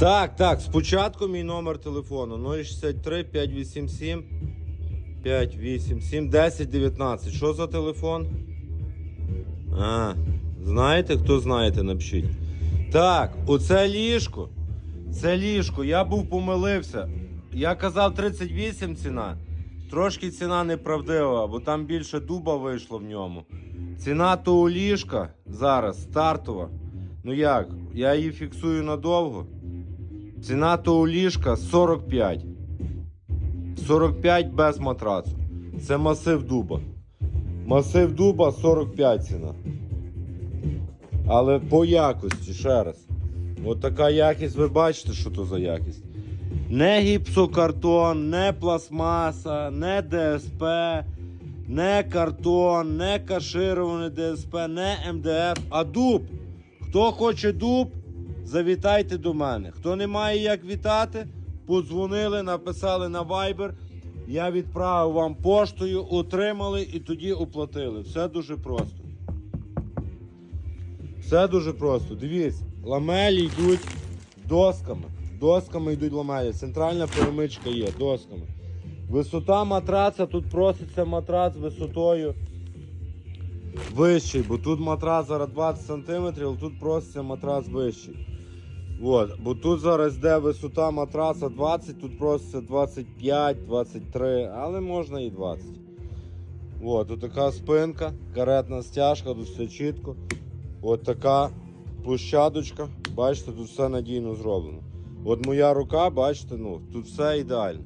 Так, так, спочатку мій номер телефону 063 587 587 10 19. Що за телефон? А, знаєте, хто знаєте, напишіть. Так, оце ліжко. Це ліжко. Я був помилився. Я казав 38 ціна. Трошки ціна неправдива, бо там більше дуба вийшло в ньому. Ціна того ліжка зараз стартова. Ну як? Я її фіксую надовго. Ціна того ліжка 45. 45 без матрацу. Це масив дуба. Масив дуба 45 ціна. Але по якості, ще раз. От така якість, ви бачите, що то за якість. Не гіпсокартон, не пластмаса, не ДСП, не картон, не кашироване ДСП, не МДФ, а дуб. Хто хоче дуб, завітайте до мене. Хто не має як вітати, подзвонили, написали на Viber. Я відправив вам поштою, отримали і тоді оплатили. Все дуже просто. Все дуже просто. Дивіться, ламелі йдуть досками. Досками йдуть ламелі. Центральна перемичка є досками. Висота матраца, тут проситься матрац висотою вищий, бо тут матрац зараз 20 см, тут проситься матрац вищий. От, бо тут зараз йде висота матраса 20, тут просто 25, 23, але можна і 20. От, тут така спинка, каретна стяжка, тут все чітко. От така площадочка. Бачите, тут все надійно зроблено. От моя рука, бачите, ну, тут все ідеально.